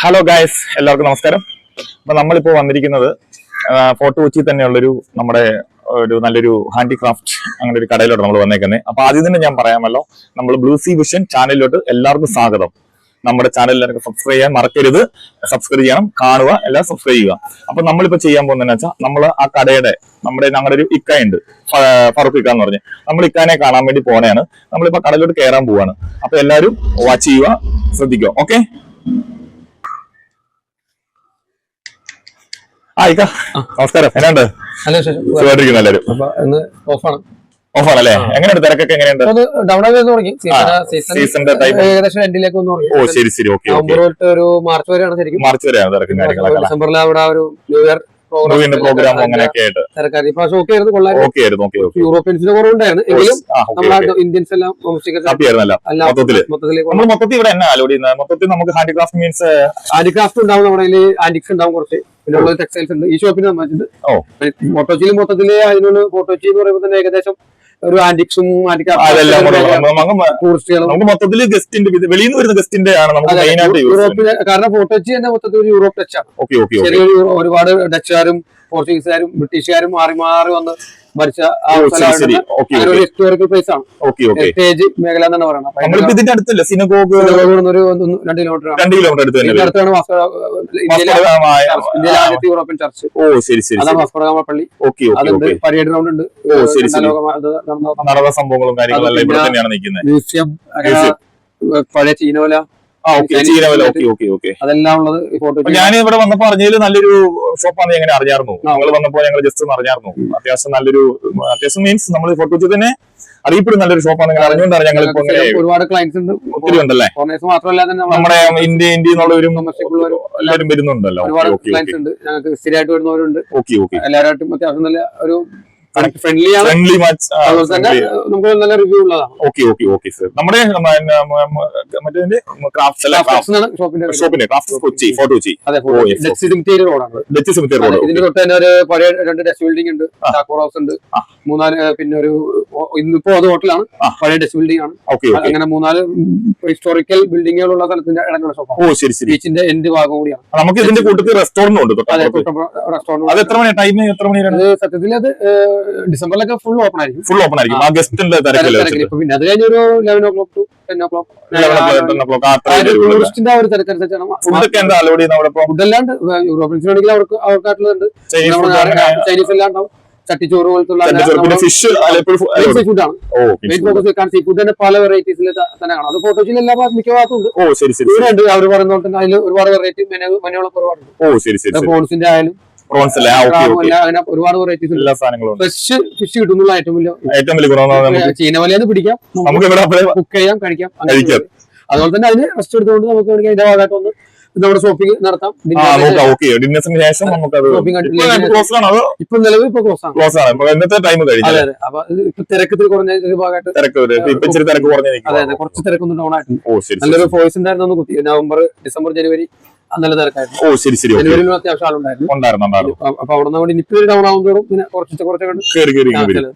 Hello guys എല്ലാവർക്കും നമസ്കാരം. അപ്പൊ നമ്മളിപ്പോ വന്നിരിക്കുന്നത് ഫോർട്ട് കൊച്ചി തന്നെയുള്ളൊരു നമ്മുടെ ഒരു നല്ലൊരു ഹാൻഡിക്രാഫ്റ്റ് അങ്ങനെ ഒരു കടയിലോട്ട് നമ്മൾ വന്നേക്കുന്നത് അപ്പൊ ആദ്യം തന്നെ ഞാൻ പറയാമല്ലോ നമ്മൾ ബ്ലൂ സി വിഷൻ ചാനലിലോട്ട് എല്ലാവർക്കും സ്വാഗതം. നമ്മുടെ ചാനലിലൊക്കെ സബ്സ്ക്രൈബ് ചെയ്യാൻ മറക്കരുത് സബ്സ്ക്രൈബ് ചെയ്യണം കാണുക എല്ലാം സബ്സ്ക്രൈബ് ചെയ്യുക. അപ്പൊ നമ്മളിപ്പോ ചെയ്യാൻ പോകുന്നതെന്ന് വെച്ചാൽ നമ്മൾ ആ കടയുടെ നമ്മുടെ ഞങ്ങളുടെ ഒരു ഇക്ക ഉണ്ട് ഫറൂഖ് ഇക്ക എന്ന് പറഞ്ഞ്. നമ്മൾ ഇക്കാനെ കാണാൻ വേണ്ടി പോണേണ്. നമ്മളിപ്പോ കടയിലോട്ട് കയറാൻ പോവാണ്. അപ്പൊ എല്ലാവരും വാച്ച് ചെയ്യുക ശ്രദ്ധിക്കുക ഓക്കെ ആ ഇക്ക. നമസ്കാരം. എങ്ങനെയുണ്ട് നല്ല വിശേഷം. സുഖമായിട്ടിരിക്കുന്നു എല്ലാവരും. അപ്പൊ ഇന്ന് ഓഫാണ്. ഓഫാണല്ലേ? എങ്ങനെയുണ്ട് തിരക്കൊക്കെ എങ്ങനെയുണ്ട്? അപ്പൊ അത് ഡൗൺ ആയി വരുന്ന തുടങ്ങി. ആ, സീസൺ സീസണിന്റെ സീസൺ ഏകദേശം ഓ ശരി ശരി. ഓക്കെ ഒരു മാർച്ച് വരെയാണ് ശരിക്കും. മാർച്ച് വരെയാണ് തിരക്കും കാര്യങ്ങളൊക്കെ ഡിസംബറിൽ അവിടെ ഒരു ന്യൂ ഇയർ പ്രോഗ്രാം അങ്ങനെയൊക്കെ ആയിട്ട്. തിരക്കാരി ഇപ്പൊ ഷോക്ക് ആയിരുന്നു കൊള്ളാൻ ഓക്കെ ആയിരുന്നു ഓക്കെ ഓക്കെ യൂറോപ്യൻസിന് കുറവുണ്ടായിരുന്നു എങ്കിലും നമ്മളെ ഇന്ത്യൻസ് എല്ലാം ഡൊമസ്റ്റിക് ഹാപ്പി ആയിരുന്നല്ലോ എല്ലാം മൊത്തത്തിൽ നമ്മൾ മൊത്തത്തിൽ ഇവിടെ എന്നാ അലോഡ് ചെയ്യുന്നത്. മൊത്തത്തിൽ നമുക്ക് ഹാൻഡിക്രാഫ്റ്റ് മീൻസ് ഹാൻഡിക്രാഫ്റ്റ് ഉണ്ടാവും നമ്മുടെ ആന്റിക്സ് ഉണ്ടാവും കുറച്ച്. പിന്നെ ഉള്ളത് ടെക്സ്റ്റൈൽസ് ഉണ്ട്. ഈ ഷോപ്പിന്. ഫോട്ടോച്ചിയിൽ മൊത്തത്തിൽ അതിനുള്ള ഫോട്ടോച്ചി എന്ന് പറയുമ്പോൾ തന്നെ ഏകദേശം ഒരു ആന്റിക്സും നമുക്ക് മൊത്തത്തിൽ ഗസ്റ്റിന്റെ വെളിയിൽ നിന്ന് വരുന്ന ഗസ്റ്റിന്റെ ആണ് നമുക്ക് മെയിൻ ആയിട്ട് യൂറോപ്പിലെ കാരണം ഫോട്ടോച്ചി തന്നെ മൊത്തത്തിൽ ഒരു യൂറോപ്പ് ടച്ച് ആണ്. ചെറിയൊരു ഒരുപാട് ഡച്ചുകാരും പോർച്ചുഗീസുകാരും ബ്രിട്ടീഷുകാരും മാറി മാറി വന്ന് ഹിസ്റ്റോറിക്കൽ പ്ലേസ് ആണ്. മേഖല എന്നാണ് പറയുന്നത്. ഇതിന്റെ അടുത്തല്ല? സിനഗോഗ് ഒരു രണ്ട് കിലോമീറ്റർ രണ്ട് അടുത്താണ് ഇന്ത്യയിലെ ആദ്യത്തെ യൂറോപ്യൻ ചർച്ച് ഓ ശരി ശരി അതാണ് വാസ്കോഡഗാമ പള്ളി. അതുണ്ട് പരേഡ് ഗ്രൗണ്ട് ഉണ്ട്. ഓ, ശരി, നടന്ന സംഭവങ്ങളും കാര്യങ്ങളെല്ലാം ഇവിടെ പിന്നെ- തന്നെയാണ് നിൽക്കുന്നത്. മ്യൂസിയം. പഴയ ചീനോല അതെല്ലാം ഉള്ളത് ഫോട്ടോ ഞാൻ ഇവിടെ വന്നപ്പോ അറിഞ്ഞതിൽ നല്ലൊരു ഷോപ്പാണ് എങ്ങനെ അറിഞ്ഞായിരുന്നു ഞങ്ങൾ വന്നപ്പോ ഞങ്ങൾ ജസ്റ്റ് ഒന്ന് അറിഞ്ഞായിരുന്നു അത്യാവശ്യം നല്ലൊരു അത്യാവശ്യം മീൻസ് നമ്മൾ ഫോട്ടോ തന്നെ അറിയപ്പെടുന്ന നല്ലൊരു ഷോപ്പാണ് നിങ്ങൾ അറിഞ്ഞുകൊണ്ടാണ് ഞങ്ങൾ ഒരുപാട് ക്ലയൻസ് ഉണ്ട്. ഒത്തിരി ഉണ്ടല്ലേ? മാത്രമല്ല നമ്മുടെ ഇന്ത്യ ഇന്ത്യ എന്നുള്ളവരും എല്ലാവരും വരുന്നുണ്ടല്ലോ. ഒരുപാട് ക്ലയൻസ് ഉണ്ട്. ഞങ്ങൾക്ക് സ്ഥിരമായിട്ട് വരുന്നവരുണ്ട്. എല്ലാവരായിട്ടും അത്യാവശ്യം നല്ല ഒരു ഫ്രണ്ട്ലി ആണ്. ഫ്രണ്ട്ലി മാച്ച് അതുപോലെ തന്നെ നമുക്ക് നല്ല റിവ്യൂ ഉള്ളതാണ്. ഓക്കെ ഓക്കെ ഓക്കെ സർ നമ്മുടെ മറ്റേ എന്നാണ് ഷോപ്പിന്റെ craft Kochi fort Kochi. Dutch cemetery റോഡാണ് ഡച്ച് സിമിറ്റർ അതെ, റോഡ് ഇതിന്റെ തൊട്ട് തന്നെ ഒരു പഴയ രണ്ട് ഡച്ച് ബിൽഡിംഗ് ഉണ്ട് ആ. ഹൗസ് ഉണ്ട്. മൂന്നാൽ പിന്നെ ഒരു ഇന്നിപ്പോ അത് ഹോട്ടലാണ് പഴയ ഡച്ച് ബിൽഡിംഗ് ആണ്. അങ്ങനെ മൂന്നാൽ ഹിസ്റ്റോറിക്കൽ ബിൽഡിങ്ങുകളുള്ള സ്ഥലത്തിന്റെ ഇടങ്ങളുടെ ഷോപ്പാണ് ഓ ശരി ശരി. ബീച്ചിന്റെ എൻഡ് ഭാഗം കൂടിയാണ്. നമുക്ക് ഇതിന്റെ കൂട്ടത്തിൽ റെസ്റ്റോറന്റ് ഉണ്ട് അത് റെസ്റ്റോറന്റ് എത്ര മണി ടൈം എത്ര മണിയാണ്? സത്യത്തിൽ അത് ഡിസംബറിലൊക്കെ ഫുൾ ഓപ്പൺ ആയിരിക്കും. ഫുൾ ഓപ്പൺ ആയിരിക്കും. ആ. ഗസ്റ്റിന്റെ പിന്നെ അത് കഴിഞ്ഞ ഒരു eleven o'clock to ten o'clock ടൂറിസ്റ്റിന്റെ ഒരു തിരക്കനുസരിച്ചാണ്. ഫുഡൊക്കെ എന്താ അലോഡ് ചെയ്യുന്ന അവിടെ ഇപ്പൊ? ഫുഡ് അല്ലാണ്ട് യൂറോപ്യൻസിന് അവർക്ക് അവർക്കായിട്ടുള്ളത് ചൈനീസ് ഉണ്ടാവും. ചട്ടിച്ചോറ് പിന്നെ ഫിഷ് ഫുഡാണ്. ഫോക്കസ് വെക്കാൻ സീ ഫുഡ് തന്നെ പല വെറൈറ്റീസിൽ തന്നെ കാണാം. അത് ഫോട്ടോസിൽ എല്ലാ മിക്ക ഭാഗത്തുണ്ട് ഓ ശരി ശരി ഉണ്ട് അവർ പറയുന്ന അതിൽ ഒരുപാട് വെറൈറ്റി മെനുകളൊക്കെ ഒരുപാടുണ്ട് ഓ ശരി ശരി ഫോൺസിന്റെ ആയാലും പ്രോൺസ് അങ്ങനെ ഒരുപാട് വെറൈറ്റീസ് എല്ലാ സാധനങ്ങളും ഫ്രഷ് ഫിഷ് കിട്ടുന്നുള്ള ഏറ്റവും വലിയ ഏറ്റവും വലിയ ഗുണം നമുക്ക്. ചീനവലയെന്ന് പിടിക്കാം. നമുക്ക് ഇവിടെ കുക്ക് ചെയ്യാം കഴിക്കാം. കഴിക്കാം. അതുപോലെ തന്നെ അതിന് റെസ്റ്റ് എടുത്തുകൊണ്ട് നമുക്ക് വേണമെങ്കിൽ അതിന്റെ ഭാഗമായിട്ട് ഒന്ന് നമ്മുടെ ഷോപ്പിംഗ് നടത്താം. ഡിന്നേഴ്സിന് ശേഷം നമുക്ക് ക്ലോസ് ആണ്? ഇപ്പൊ നിലവിൽ ഇപ്പൊ ക്ലോസ് ആണ്. ക്ലോസ് ആണ്. ഇന്നത്തെ ടൈം കഴിഞ്ഞു അതെ അപ്പൊ ഇപ്പൊ തിരക്കത്തിൽ കുറഞ്ഞ ഭാഗമായിട്ട് തിരക്ക്. ഇപ്പൊ ഇച്ചിരി തിരക്ക് കുറഞ്ഞ അതെ അതെ. കുറച്ച് തിരക്കൊന്നും ഡൗൺ ആയിട്ടുണ്ട് നല്ലൊരു ഫോയ്സ് ഉണ്ടായിരുന്നു കുത്തി. നവംബർ ഡിസംബർ ജനുവരി. നല്ല തിരക്കായിരുന്നു. ഓ ശരി ശരി ഓക്കെ. ജനുവരിയിലും അത്യാവശ്യം ആളുണ്ടായിരുന്നു. ഉണ്ടായിരുന്നു ഉണ്ടായിരുന്നു. അപ്പൊ അവിടെ നിന്ന് ഇനിയിപ്പോ ഡൗൺ ആവുന്നതോടും പിന്നെ കുറച്ച് കുറച്ചൊക്കെ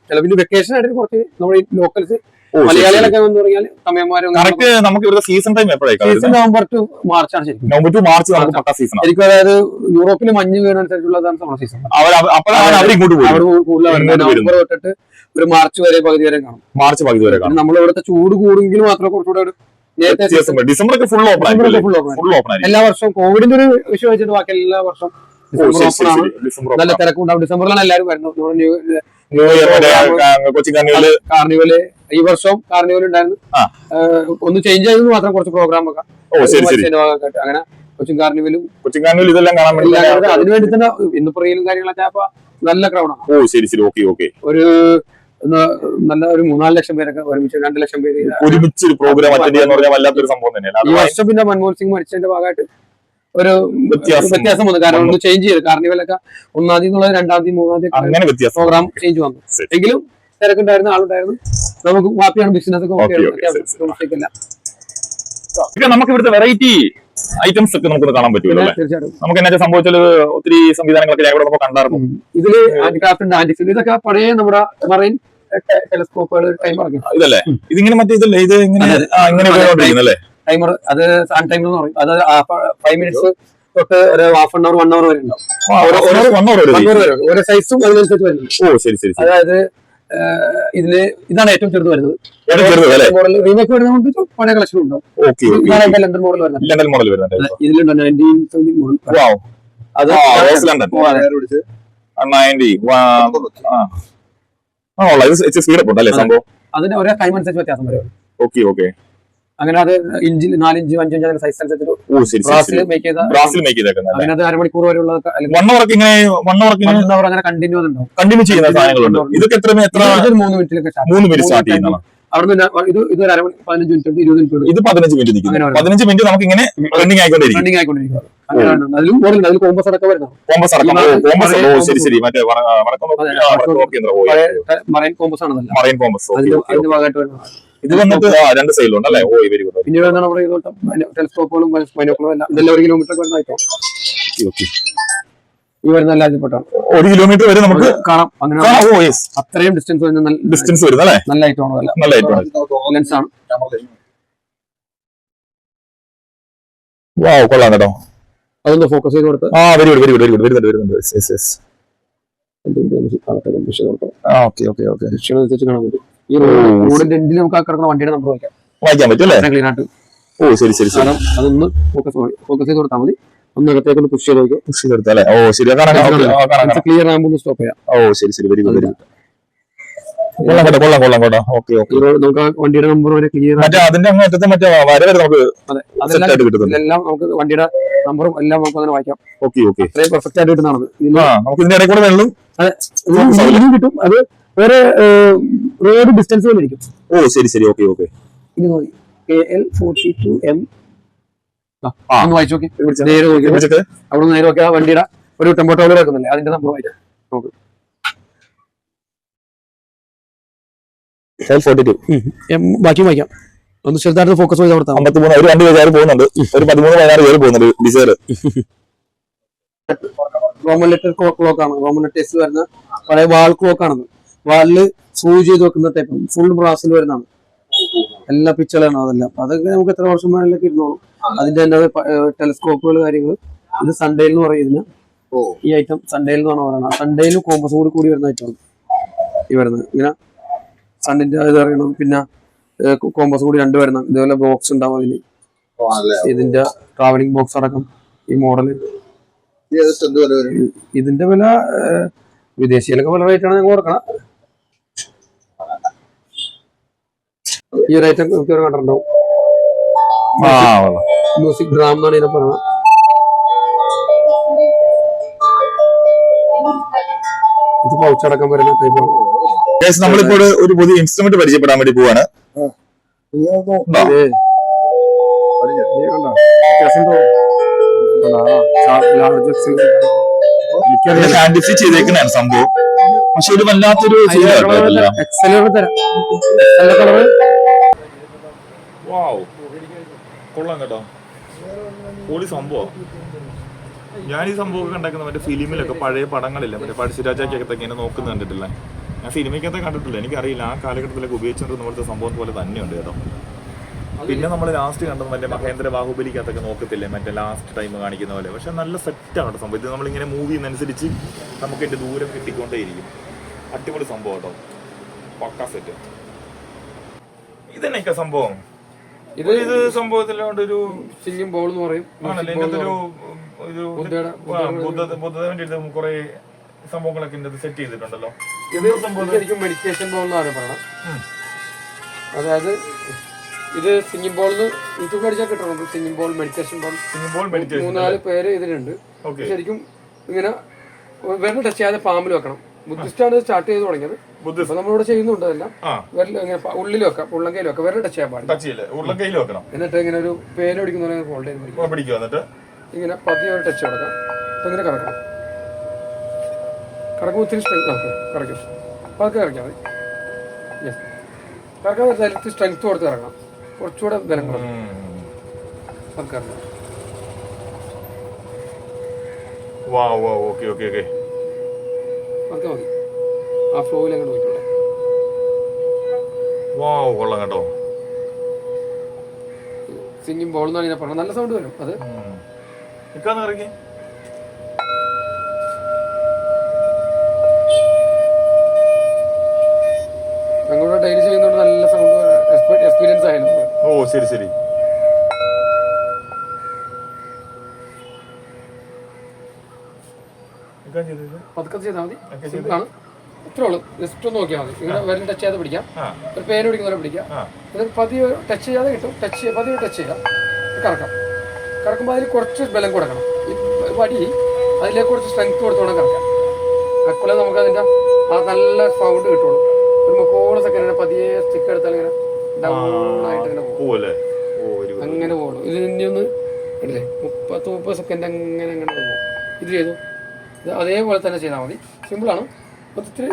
ചില പിന്നെ വെക്കേഷൻ ആയിട്ട് കുറച്ച് നമ്മുടെ ലോക്കൽസ് മലയാളികളൊക്കെ വന്ന് തുടങ്ങിയാൽ സമയമാരും കറക്റ്റ് നമുക്ക് സീസൺ ടൈം എപ്പോഴായിരിക്കും? സീസൺ നവംബർ ടു മാർച്ച് ആണ് ശരിക്കും. നവംബർ ടു മാർച്ച് നമുക്ക് പക്ക സീസൺ ശരിക്കും അതായത് യൂറോപ്പിൽ മഞ്ഞ് വീണനുസരിച്ചുള്ളതാണ് സീസൺ അവർ അപ്പോഴാണ് അവർ ഇങ്ങോട്ട് നവംബർ തൊട്ടിട്ട് ഒരു മാർച്ച് വരെ പകുതി വരെ കാണും. മാർച്ച് പകുതി വരെ കാണും. നമ്മൾ ഇവിടുത്തെ ചൂട് കൂടുമെങ്കിൽ മാത്രമേ കുറച്ചുകൂടെ നേരത്തെ ഡിസംബർ ഒക്കെ ഫുൾ ഓപ്പൺ ഫുൾ ഓപ്പൺ എല്ലാ വർഷവും കോവിഡിന്റെ ഒരു വിഷയം വെച്ചിട്ട് ബാക്കി എല്ലാ വർഷവും ഡിസംബർ ഓപ്പൺ ആണ്. നല്ല തിരക്കുണ്ടാവും ഡിസംബറിലാണ് എല്ലാവരും വരുന്നത്. ന്യൂ ഇയർ കൊച്ചി കണ്ണികൾ കാർണിവൽ ഈ വർഷവും കാർണിവൽ ഉണ്ടായിരുന്നു. ഒന്ന് ചേഞ്ച് ചെയ്തെന്ന് മാത്രം കുറച്ച് പ്രോഗ്രാം ഒക്കെ അങ്ങനെ കൊച്ചിൻ കാർണിവലും കൊച്ചിൻ കാർണിവൽ ഇതെല്ലാം കാണാൻ വേണ്ടി എല്ലാം കൂടെ അതിന് വേണ്ടി തന്നെ ഇന്ന് പ്രിയലും കാര്യങ്ങളൊക്കെ അപ്പൊ നല്ല ക്രൗഡാണ് ഓ ശരി ശരി. ഓക്കെ ഓക്കെ ഒരു നല്ല ഒരു മൂന്നാൽ ലക്ഷം പേരൊക്കെ ഒരുമിച്ച് രണ്ട് ലക്ഷം പേര് ഒരുമിച്ച് ഒരു പ്രോഗ്രാം അറ്റൻഡ് ചെയ്യാന്ന് പറഞ്ഞാൽ വല്ലാത്തൊരു സംഭവം തന്നെയാണ് ഈ വർഷം പിന്നെ മൻമോഹൻ സിംഗ് മരിച്ചതിന്റെ ഭാഗമായിട്ട് ഒരു വ്യത്യാസം. വന്നു. കാരണം ഒന്ന് ചേഞ്ച് ചെയ്തു. കാർണിവലൊക്കെ ഒന്നാം തീയതി എന്നുള്ളത് രണ്ടാം തീയതി മൂന്നാം തീയതി അങ്ങനെ പ്രോഗ്രാം ചേഞ്ച് വന്നു. എങ്കിലും തിരക്കുണ്ടായിരുന്ന ആളുണ്ടായിരുന്നു. നമുക്ക് ഹാപ്പിയാണ് ബിസിനസ് ഒക്കെ. ഓക്കെയാണ് നമുക്ക് ഇവിടുത്തെ വെറൈറ്റി ഐറ്റംസ് ഒക്കെ നമുക്ക് കാണാൻ പറ്റുമല്ലോ തീർച്ചയായിട്ടും. നമുക്ക് എന്നാ സംഭവിച്ചാൽ ഒത്തിരി സംവിധാനങ്ങളൊക്കെ ഇവിടെ നമുക്ക് കണ്ടായിരുന്നു. ഇതിൽ ഹാൻഡിക്രാഫ്റ്റ് ഉണ്ട് ആന്റിക്സ് ഇതൊക്കെ പഴയ നമ്മുടെ മറൈൻ ടെലസ്കോപ്പുകൾ ടൈം ഇറങ്ങി ഇതല്ലേ? ഇതിങ്ങനെ മറ്റേ ഇതല്ലേ? ഇത് ഇങ്ങനെ ഇങ്ങനെ ഉപയോഗിക്കുന്നല്ലേ ടൈമർ അത് സാൻ ടൈമർ എന്ന് പറയും. അത് ഫൈവ് മിനിറ്റ്സ് തൊട്ട് ഒരു half an hour one hour വരെ ഉണ്ടാവും. ഓരോ സൈസും അതിനനുസരിച്ച് വരുന്നുണ്ട്. ഓ ശരി ശരി അതായത് ഇതിൽ ഇതാണ് ഏറ്റവും ചെറുത് വരുന്നത്. ചെറുത് അല്ലേ? മോഡൽ റീമേക്ക് വരുന്നതുകൊണ്ട് പഴയ കളക്ഷൻ ഉണ്ടാവും. ഓക്കെ ഇതാണ് ലണ്ടൻ മോഡൽ വരുന്നത്. ലണ്ടൻ മോഡൽ വരുന്നത്. ഇതിലുണ്ട്? Nineteen seventeen model. അത് ലണ്ടൻ. നയന്റി ഇത് സ്പീഡ് സംഭവം? അതിന് ഒരേ ടൈം അനുസരിച്ച് വ്യത്യാസം വരും. ഓക്കെ ഓക്കെ അങ്ങനെ അത് ഇഞ്ചിൽ നാലിഞ്ച് അഞ്ചിഞ്ച് അങ്ങനെ സൈസ് അനുസരിച്ച് ബ്രാസിൽ മേക്ക് ചെയ്ത ബ്രാസിൽ മേക്ക് ചെയ്തേക്കുന്നത് അങ്ങനെ അത് അരമണിക്കൂർ വരെയുള്ള അല്ലെങ്കിൽ വൺ അവർക്ക് ഇങ്ങനെ വൺ അവർക്ക് ഇങ്ങനെ വൺ അവർ അങ്ങനെ കണ്ടിന്യൂ ഉണ്ടാവും കണ്ടിന്യൂ ചെയ്യുന്ന സാധനങ്ങളുണ്ട്. ഇതൊക്കെ എത്ര എത്ര ഇതൊരു മൂന്ന് മിനിറ്റിലൊക്കെ start. മൂന്ന് മിനിറ്റ് സ്റ്റാർട്ട് ചെയ്യുന്നതാണ്. ഇത് ഇത് ഒരു അരമണി പതിനഞ്ച് മിനിറ്റ് ഇരുപത് മിനിറ്റ് ഇത് പതിനഞ്ച് മിനിറ്റ് നിൽക്കുന്നു അങ്ങനെ പതിനഞ്ച് മിനിറ്റ് നമുക്ക് ഇങ്ങനെ റണ്ണിങ് ആയിക്കൊണ്ടിരിക്കും റണ്ണിങ് ആയിക്കൊണ്ടിരിക്കുന്നത് അങ്ങനെയാണ്. അതിലും അതിൽ കോമ്പസ് അടക്കം വരുന്നത് കോമ്പസ് അടക്കം. ഈ ഓ, കോമ്പസ് ഓ ശരി ശരി. മറ്റേ marine compass marine compass okay അതിന്റെ ഓക്കെ ഭാഗമായിട്ട് വരുന്നത് ഇത് വന്നിട്ട് രണ്ട് സൈഡിലുണ്ട് അല്ലേ? ഓ വെരി ഗുഡ് പിന്നെ വരുന്ന നമ്മുടെ ഇതുപോലത്തെ ടെലിസ്കോപ്പുകളും മൈനോക്കുകളും എല്ലാം. ഇതെല്ലാം ഒരു കിലോമീറ്റർ വരുന്ന ഐറ്റം ഓക്കെ ഈ വരുന്ന എല്ലാ ഒരു കിലോമീറ്റർ വരെ നമുക്ക് കാണാം. അങ്ങനെ അത്രയും ഡിസ്റ്റൻസ് വരുന്ന ഡിസ്റ്റൻസ് അല്ലേ? നല്ല ഐറ്റമാണ് അല്ല നല്ല ലെൻസ് ആണ്. വാവ് കൊള്ളാം കേട്ടോ. അതൊന്ന് ഫോക്കസ് ചെയ്ത് കൊടുത്ത്. ആ very good very good very good വരുന്നുണ്ട്. വരുന്നുണ്ട് yes yes okay okay okay അനുസരിച്ച് കാണാൻ പറ്റും. ഈ ഓ. റോഡിന്റെ എൻഡിൽ നമുക്ക് ആ കിടക്കുന്ന വണ്ടിയുടെ നമ്പർ വയ്ക്കാം. വായിക്കാൻ പറ്റും അല്ലേ? ക്ലീൻ ആയിട്ട്. ഓ ശരി ശരി ശരി. അതൊന്ന് ഫോക്കസ് ഫോക്കസ് ചെയ്ത് കൊടുത്താൽ മതി. ഒന്ന് അകത്തേക്ക് പുഷ് ചെയ്ത് നോക്കും. പുഷ് ചെയ്തെടുത്ത അല്ലേ? ഓ ശരി ക്ലിയർ ആകുമ്പോൾ സ്റ്റോപ്പ് ചെയ്യാം. ഓ ശരി ശരി വെരി ഗുഡ് വെരി. ഗുഡ് കൊള്ളാം കേട്ടോ കൊള്ളാം കൊള്ളാം കേട്ടോ ഓക്കെ ഓക്കെ നമുക്ക് ആ വണ്ടിയുടെ നമ്പർ വരെ ക്ലിയർ മറ്റേ അതിന്റെ അങ്ങ് അറ്റത്തെ മറ്റേ വര വരെ നമുക്ക് സെറ്റ് അതെല്ലാം ആയിട്ട് കിട്ടുന്നുണ്ട്. ഇതെല്ലാം നമുക്ക് വണ്ടിയുടെ നമ്പറും എല്ലാം നമുക്ക് അങ്ങനെ വായിക്കാം. Okay okay. അത്രയും പെർഫെക്റ്റ് ആയിട്ട് കിട്ടുന്നതാണ്. നമുക്ക് ഇതിന്റെ ഇടയിൽ കൂടെ വെള്ളം ഇതിന് കിട്ടും. അത് വേറെ റോഡ് ഡിസ്റ്റൻസ് പോലെ ഇരിക്കും. ഓ ശരി ശരി. Okay okay. ഇനി നോക്കി. K L forty two M. ഒന്ന് വായിച്ചു നോക്കി. നേരെ നോക്കി. അവിടെ നേരെ നോക്കി. ആ വണ്ടിയുടെ ഒരു ടെമ്പോ ടോളർ വെക്കുന്നില്ലേ അതിന്റെ നമ്പർ വായിക്കാം. Forty two. എം ബാക്കി വായിക്കാം. ഒന്ന് ചെറുതായിട്ട് ഫോക്കസ് ചെയ്ത് മതി. അമ്പത്തിമൂന്ന് ഒരു വണ്ടി കയറി പോകുന്നുണ്ട്. ഒരു പതിമൂന്ന് പതിനാറ് കയറി പോകുന്നുണ്ട് ഡിസൈർ റോമൻ ലെറ്റർ ക്ലോക്ക് ആണ്. റോമൻ ലെറ്റേഴ്സ് വരുന്ന പഴയ വാൾ ക്ലോക്ക് ആണത് വാളിൽ സ്ക്രൂ ചെയ്ത് വെക്കുന്ന ടൈപ്പ് ഫുൾ ബ്രാസിൽ വരുന്നതാണ്. എല്ലാ പിച്ചുകളാണ് അതെല്ലാം. അതൊക്കെ നമുക്ക് എത്ര വർഷം വേണമെങ്കിലും ഇരുന്നോളും. അതിന്റെ തന്നെ ടെലിസ്കോപ്പുകൾ കാര്യങ്ങൾ ഇത് സൺഡേയിൽ എന്ന് പറയും ഇതിന്. ഈ ഐറ്റം സൺഡേയിൽ എന്നാണ് പറയുന്നത് സൺഡേയിൽ കോമ്പസും കൂടി കൂടി വരുന്ന ഐറ്റമാണ് ഈ വരുന്നത്. ഇങ്ങനെ സണ്ണിന്റെ ഇത് അറിയണം. പിന്നെ കോമ്പസും കൂടി രണ്ട് വരുന്ന ഇതേപോലെ ബോക്സ് ഉണ്ടാവും അതിന് ഇതിന്റെ ട്രാവലിംഗ് ബോക്സ് അടക്കം ഈ മോഡൽ ഇതിന്റെ വില വിദേശികൾക്ക് വില പല റേറ്റാണ് ഞങ്ങൾ കൊടുക്കണം. ഈ ഒരു ഐറ്റം നമുക്ക് കണ്ടിട്ടുണ്ടാവും. മ്യൂസിക് ഡ്രാം എന്നാണ് ഇതിനെ പറയുന്നത്. ഇത് പൗച്ചടക്കം വരുന്ന ടൈപ്പാണ് നമ്മളിപ്പോൾ ഒരു- ഒരു പുതിയ ഇൻസ്ട്രുമെന്റ് പരിചയപ്പെടാൻ വേണ്ടി പോവാണ്. ഉണ്ടോ? ഇതിന്റെ ഹാൻഡ് ഫിറ്റ് ചെയ്തേക്കുന്നതാണ് സംഭവം. പക്ഷെ ഒരു വല്ലാത്തൊരു. കൊള്ളാം കേട്ടോ. പൊളി സംഭവം. ഞാൻ ഈ സംഭവം കണ്ടേക്കുന്ന മറ്റേ ഫിലിമിലൊക്കെ പഴയ പടങ്ങളില്ല? മറ്റേ പഴശ്ശിരാജാക്കൊക്കെ ഇങ്ങനെ നോക്കുന്ന കണ്ടിട്ടില്ല? ഞാൻ സിനിമയ്ക്കകത്ത് കണ്ടിട്ടില്ല. എനിക്കറിയില്ല. ആ കാലഘട്ടത്തിലൊക്കെ ഉപയോഗിച്ചുകൊണ്ടിരുന്ന പോലത്തെ സംഭവം പോലെ തന്നെയുണ്ട് കേട്ടോ. പിന്നെ നമ്മൾ ലാസ്റ്റ് കണ്ടത് മറ്റേ മഹേന്ദ്ര ബാഹുബലിക്കകത്തൊക്കെ നോക്കത്തില്ലേ? മറ്റേ ലാസ്റ്റ് ടൈം കാണിക്കുന്ന പോലെ. പക്ഷെ നല്ല സെറ്റാണ് കേട്ടോ സംഭവം. ഇത് നമ്മളിങ്ങനെ മൂവി അനുസരിച്ച് നമുക്ക് എന്റെ ദൂരം കിട്ടിക്കൊണ്ടേയിരിക്കും. അടിപൊളി സംഭവം കേട്ടോ. പക്ക സെറ്റ് ഇതന്നെയൊക്കെ സംഭവം? ഇത് ഇത് സംഭവത്തിലോണ്ട് ഒരു സിംഗിങ് ബോൾ എന്ന് പറയും. ആണല്ലേ? എന്ന് ഒരു ബുദ്ധ ബുദ്ധദേവന്റെ അടുത്ത് കുറെ സംഭവങ്ങളൊക്കെ ഇതിന്റെ സെറ്റ് ചെയ്തിട്ടുണ്ടല്ലോ. ഇത് ശരിക്കും മെഡിറ്റേഷൻ ബോൾ എന്ന് പറയണം. അതായത് ഇത് സിംഗിങ് ബോൾ ഇത് അടിച്ചാൽ കിട്ടണം singing bowl meditation bowl symbol meditation മൂന്നാൽ പേര് ഇതിലുണ്ട്. ശരിക്കും ഇങ്ങനെ വിരൽ ടച്ച് ചെയ്യാതെ പാമ്പിൽ വെക്കണം. ബുദ്ധിസ്റ്റാണ് സ്റ്റാർട്ട് ചെയ്ത് തുടങ്ങിയത്. ബുദ്ധിസ്റ്റ് നമ്മളിവിടെ ചെയ്യുന്നുണ്ട് അതെല്ലാം. വിരൽ ഇങ്ങനെ ഉള്ളിൽ വെക്കാം. ഉള്ളങ്കയിൽ വെക്കാം. വിരൽ ടച്ച് ചെയ്യാൻ പാടില്ല. വെക്കണം. എന്നിട്ട് ഇങ്ങനെ ഒരു പേര് പിടിക്കുന്ന ഫോൾഡ് ചെയ്ത് പിടിക്കും. ഇങ്ങനെ പതിയെ ടച്ച് കൊടുക്കാം. ഇങ്ങനെ കറക്കണം. കറക്കുമ്പോൾ ഒത്തിരി സ്ട്രെങ്ത് ഓക്കെ കറക്കും. അപ്പോൾ അതൊക്കെ കറക്കാം. മതി യെസ് കറക്കാൻ നേരത്തെ സ്ട്രെങ്ത് കൊടുത്ത് ഇറങ്ങാം കുറച്ചുകൂടെ ബലം കൊടുക്കണം അതൊക്കെ കറക്കണം വാ വാ ഓക്കെ ഓക്കെ ഓക്കെ മതി. ആ ഫ്ലോയിൽ അങ്ങോട്ട് പോയിട്ടുണ്ട് വാ കൊള്ളാം കേട്ടോ. സിംഗിങ് ബോൾ എന്നാണ് ഞാൻ പറഞ്ഞത് നല്ല സൗണ്ട് വരും. അത് ഇക്കാന്ന് ഇറങ്ങി ശരി ശരി. പതുക്കെ ചെയ്താൽ മതി. സിമ്പിൾ ആണ്. ഇത്രേ ഉള്ളൂ. ജസ്റ്റ് ഒന്ന് നോക്കിയാൽ മതി. ഇങ്ങനെ ടച്ച് പിടിക്കാം. ഒരു പേര് പിടിക്കുന്ന പോലെ പിടിക്കാം. പതിയെ ടച്ച് ചെയ്യാതെ കിട്ടും. ടച്ച് ചെയ്യുക പതിയെ ടച്ച് ചെയ്യാം. കറക്കാം. കറക്കുമ്പോൾ അതിൽ കുറച്ച് ബലം കൊടുക്കണം. ഈ വടി അതിലേക്ക് കുറച്ച് സ്ട്രെങ്ത് കൊടുത്തോണം കറക്കാം കറക്കുമ്പോൾ നമുക്ക് അതിന്റെ ആ നല്ല സൗണ്ട് കിട്ടുള്ളൂ. ഒരു മുക്കോൾ സെക്കൻഡ് പതിയെ സ്റ്റിക്ക് എടുത്താൽ ഇങ്ങനെ പോവല്ലേ? അങ്ങനെ പോകണം ഇത് ഇനി ഒന്ന് ഇടില്ലേ മുപ്പത്ത് മുപ്പത് സെക്കൻഡ് അങ്ങനെ അങ്ങനെ പോകും ഇത് ചെയ്തു. ഇത് അതേപോലെ തന്നെ ചെയ്താൽ മതി. സിമ്പിളാണ് മൊത്തത്തിൽ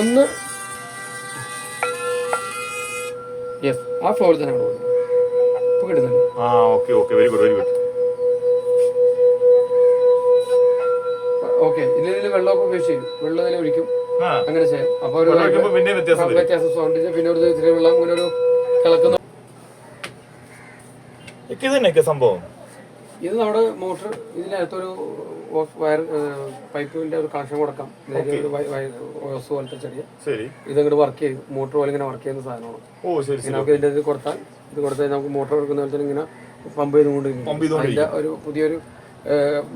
ഒന്ന്. യെസ് ആ ഫ്ലോറിൽ തന്നെ അങ്ങോട്ട് പോകും ഇപ്പൊ കിട്ടുന്നില്ല ആ okay okay. Very good very good okay. ഇതിൽ വെള്ളമൊക്കെ ഉപയോഗിച്ച് ചെയ്യും. വെള്ളം ഇതിൽ ഒഴിക്കും. അങ്ങനെ ചെയ്യാം. അപ്പോൾ ഒരു വ്യത്യാസം സൗണ്ട് പിന്നെ ഒരു ഇത്തിരി വെള്ളം ഇങ്ങനെ ഒരു കിളക്കുന്ന സംഭവം. ഇത് നമ്മുടെ മോട്ടർ ഇതിനകത്തൊരു വയർ പൈപ്പിന്റെ ഒരു കണക്ഷൻ കൊടുക്കാം. ഓസ് പോലത്തെ ചെറിയ. ഇതങ്ങോട്ട് വർക്ക് ചെയ്യും. മോട്ടർ പോലെ ഇങ്ങനെ വർക്ക് ചെയ്യുന്ന സാധനമാണ്. നമുക്ക് ഇതിന്റെ ഇത് കൊടുത്താൽ ഇത് കൊടുത്താൽ നമുക്ക് മോട്ടർ കൊടുക്കുന്ന പോലെ തന്നെ ഇങ്ങനെ പമ്പ് ചെയ്തുകൊണ്ടിരിക്കും. അതിന്റെ ഒരു പുതിയൊരു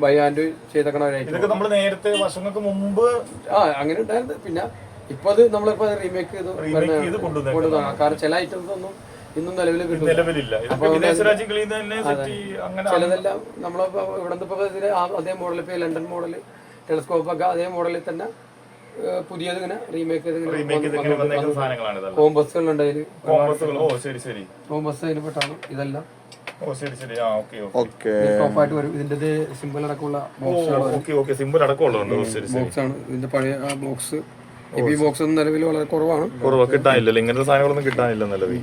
ബൈ ഹാൻഡ് ചെയ്തേക്കണ ഒരു item. ഇതൊക്കെ നമ്മൾ നേരത്തെ വർഷങ്ങൾക്ക് മുമ്പ് ആ അങ്ങനെ ഉണ്ടായിരുന്നു പിന്നെ ഇപ്പൊ അത് നമ്മളിപ്പോ റീമേക്ക് ചെയ്ത്. കൊണ്ടുവന്നതാണ്. കാരണം ചില ഐറ്റംസ് ഒന്നും ഇന്നും നിലവിൽ കിട്ടും ചിലതെല്ലാം നമ്മളിപ്പോ ഇവിടെ അതേ മോഡൽ ഇപ്പൊ ലണ്ടൻ മോഡൽ ടെലിസ്കോപ്പ് ഒക്കെ അതേ മോഡലിൽ തന്നെ പുതിയത് ഇങ്ങനെ റീമേക്ക് ചെയ്ത് കോമ്പസുകളുണ്ട് അതിൽ കോമ്പസ് അതിൽ പെട്ടാണ് ഇതെല്ലാം. ഓ ശരി ശരി. ആ ഓക്കെ ഓക്കെ. ടോപ്പായിട്ട് വരും ഇതിന്റെ സിമ്പിൾ അടക്കമുള്ള ബോക്സുകൾ ഓക്കെ ഓക്കെ. സിമ്പിൾ അടക്കമുള്ളതുണ്ട്. ഓ ശരി ശരി. ബോക്സ് ആണ്. ഇതിന്റെ പഴയ ആ ബോക്സ് ഈ ബോക്സ് നിലവിൽ വളരെ കുറവാണ്. കുറവ് കിട്ടാനില്ലല്ലോ. ഇങ്ങനത്തെ സാധനങ്ങളൊന്നും കിട്ടാനില്ല നിലവിൽ.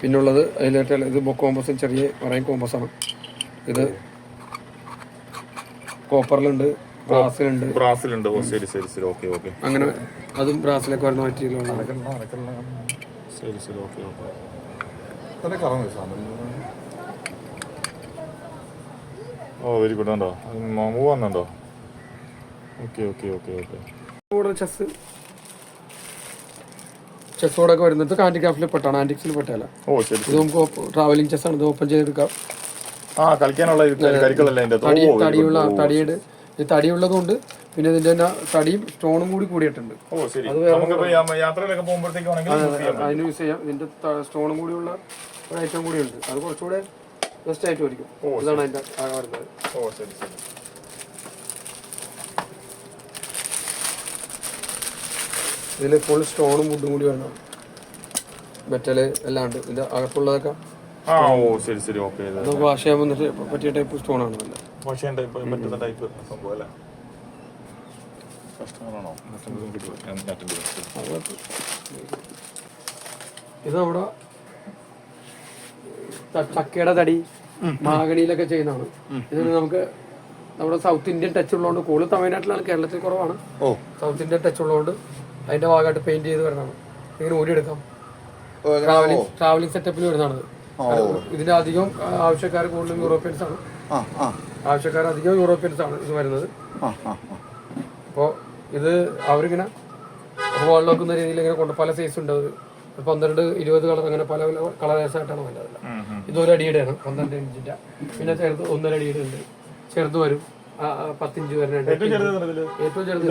പിന്നുള്ളത് അതിലേറ്റ ഇത് കോമ്പസ് ചെറിയ പറയും കോമ്പസ് ആണ്. ഇത് കോപ്പറിലുണ്ട് ബ്രാസിലുണ്ട് ബ്രാസിലുണ്ട് ഓ ശരി ശരി ശരി. Okay okay. അങ്ങനെ അതും ബ്രാസിലേക്ക് വരുന്ന മെറ്റീരിയലാണ് ശരി ശരി. Okay okay. ഓ വെരി ഗുഡ് ഉണ്ടോ move വന്നുണ്ടോ okay okay okay okay chess chess ബോർഡൊക്കെ വരുന്നത് ഹാൻഡിക്രാഫ്റ്റിൽ പെട്ടാണ്. ഹാൻഡിക്സിൽ പെട്ടല്ല ഓ ശരി ഇത് നമുക്ക് ട്രാവലിംഗ് ചെസ് ആണ്. ഇത് ഓപ്പൺ ചെയ്തെടുക്കാം. ആ കളിക്കാനുള്ള കരിക്കളല്ലേ തടി. തടിയുള്ള തടിയുടെ ഈ തടിയുള്ളതുകൊണ്ട് പിന്നെ ഇതിന്റെ തന്നെ തടിയും സ്റ്റോണും കൂടി കൂടിയിട്ടുണ്ട്. ഓ ശരി. യാത്രയിലൊക്കെ പോകുമ്പോഴത്തേക്കാണെങ്കിൽ. അതിന് യൂസ് ചെയ്യാം. ഇതിന്റെ സ്റ്റോണും കൂടിയുള്ള ഒരു ഐറ്റം കൂടിയുണ്ട്. ഉണ്ട് അത് കുറച്ചുകൂടെ ബെസ്റ്റ് ആയിട്ട് വരിക്കും ഇതാണ് അതിന്റെ വരുന്നത്. ഓ ശരി ശരി. ഇതിൽ ഫുൾ സ്റ്റോണും വുഡും കൂടി വേണം. മെറ്റൽ എല്ലാം ഉണ്ട് ഇതിന്റെ അകത്തുള്ളതൊക്കെ ആ ഓ ശരി ശരി. ഓക്കെ ഇത് അത് വാഷ് ചെയ്യാൻ വന്നിട്ട് പറ്റിയ ടൈപ്പ് സ്റ്റോൺ ആണ് നല്ല പക്ഷേ ടൈപ്പ് പറ്റുന്ന ടൈപ്പ് സംഭവം അല്ലേ? കഷ്ടമാണോ മറ്റെന്തെങ്കിലും കിട്ടുമോ? ഞാൻ നെറ്റിൽ ഇത് നമ്മുടെ ചക്കയുടെ തടി മാഗണിയിലൊക്കെ ചെയ്യുന്നതാണ്. ഇതിന് നമുക്ക് നമ്മുടെ സൗത്ത് ഇന്ത്യൻ ടച്ച് ഉള്ളതുകൊണ്ട് കൂടുതൽ തമിഴ്നാട്ടിലാണ് കേരളത്തിൽ കുറവാണ്. സൗത്ത് ഇന്ത്യൻ ടച്ച് ഉള്ളതുകൊണ്ട് അതിന്റെ ഭാഗമായിട്ട് പെയിന്റ് ചെയ്ത് വരുന്നതാണ് ഇങ്ങനെ ഓടി ഓ, ട്രാവലിംഗ് ട്രാവലിംഗ് സെറ്റപ്പിൽ വരുന്നതാണ് ഇത്. ഇതിന്റെ അധികം ആവശ്യക്കാർ കൂടുതലും യൂറോപ്യൻസ് ആണ്. ആവശ്യക്കാർ അധികം യൂറോപ്യൻസ് ആണ് ഇത് വരുന്നത്. അപ്പോൾ ഇത് അവരിങ്ങനെ നോക്കുന്ന രീതിയിൽ ഇങ്ങനെ കൊണ്ട് പല സൈസ് ഉണ്ട് അത്. പന്ത്രണ്ട് ഇരുപത് കളർ അങ്ങനെ പല പല കളറേഴ്സായിട്ടാണ് ആയിട്ടാണ് വരുന്നത് ഉം, ഉം. ഇത് ഒരു അടിയുടെയാണ് പന്ത്രണ്ട് ഇഞ്ചിന്റെ. പിന്നെ ചെറുത് ഒന്നര അടിയുടെ ഉണ്ട് ചെറുത് വരും. പത്തിഞ്ച് വരുന്നുണ്ട് ഏറ്റവും ചെറുത്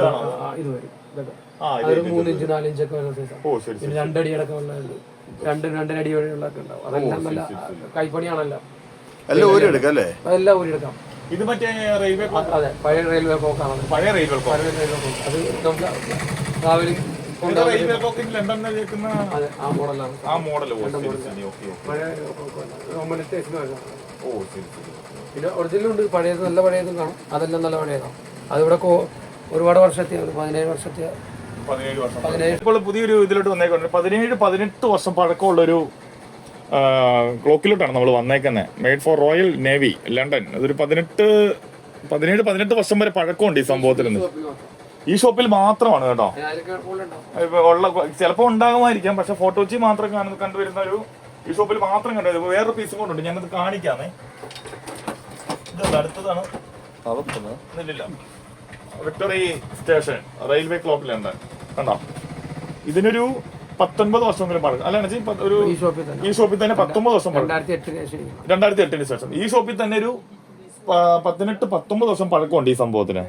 ഇത് വരും. ഇതൊക്കെ. അതൊരു മൂന്നിഞ്ച് നാല് വരുന്ന സൈസാണ് പിന്നെ രണ്ടടി അടക്കം ഉള്ളത് രണ്ട് രണ്ടരടി വരെയുള്ളതൊക്കെ ഉണ്ടാവും. അതെല്ലാം നല്ല കൈപ്പണിയാണല്ലോ. എല്ലാം ഊരി എടുക്കാം അല്ലേ? അതെല്ലാം ഊരിയെടുക്കാം. ഇത് മറ്റേ റെയിൽവേ അതെ പഴയ റെയിൽവേ പോക്കാണ് പഴയ റെയിൽവേ ക്ലോക്ക് പഴയ റെയിൽവേ പോക്ക്. അത് നമുക്ക് ഇത് റെയിൽവേ ക്ലോക്കിൽ ലണ്ടനിൽ കേൾക്കുന്ന അതെ ആ മോഡലാണ് ആ മോഡൽ ഓ ശരി ശരി ഓക്കെ ഓക്കെ റോമൻ സ്റ്റേഷന് ഓ ശരി ശരി പിന്നെ ഒറിജിനലും ഉണ്ട് പഴയത് നല്ല പഴയതും കാണും അതെല്ലാം നല്ല പഴയതാണ് അതിവിടെ ഒരുപാട് വർഷത്തെ ഒരു പതിനേഴ് വർഷത്തെ പതിനേഴ് ഇപ്പോൾ പുതിയൊരു ഇതിലോട്ട് വന്നേക്കുന്നുണ്ട് പതിനേഴ് പതിനെട്ട് വർഷം പഴക്കമുള്ളൊരു ക്ലോക്കിലോട്ടാണ് നമ്മൾ വന്നേക്കുന്നത് made for royal navy London അതൊരു പതിനെട്ട് പതിനേഴ് പതിനെട്ട് വർഷം വരെ പഴക്കമുണ്ട് ഈ സംഭവത്തിൽ നിന്ന് ഈ ഷോപ്പിൽ മാത്രമാണ് കേട്ടോ. ഇപ്പൊ ഉള്ള ചിലപ്പോൾ ഉണ്ടാകുമായിരിക്കാം പക്ഷെ ഫോട്ടോച്ചി മാത്രം കാണുന്ന കണ്ടുവരുന്ന ഒരു ഈ ഷോപ്പിൽ മാത്രം കണ്ടുവരും ഇപ്പൊ വേറൊരു പീസും കൊണ്ടുണ്ട്. ഞാനത് കാണിക്കാമേ. അടുത്തതാണ്. ഇല്ലില്ല. വിക്ടറി സ്റ്റേഷൻ റെയിൽവേ ക്ലോക്കിലുണ്ട് കണ്ടോ? ഇതിനൊരു പത്തൊൻപത് വർഷമെങ്കിലും പഴക്കം അല്ല എന്നാ പത്ത് ഒരു ഈ ഷോപ്പിൽ തന്നെ. പത്തൊമ്പത് വർഷം പഴക്കം രണ്ടായിരത്തി എട്ടിന് ശേഷം. ഈ ഷോപ്പിൽ തന്നെ ഒരു പതിനെട്ട് പത്തൊമ്പത് വർഷം പഴക്കമുണ്ട് ഈ സംഭവത്തിന്.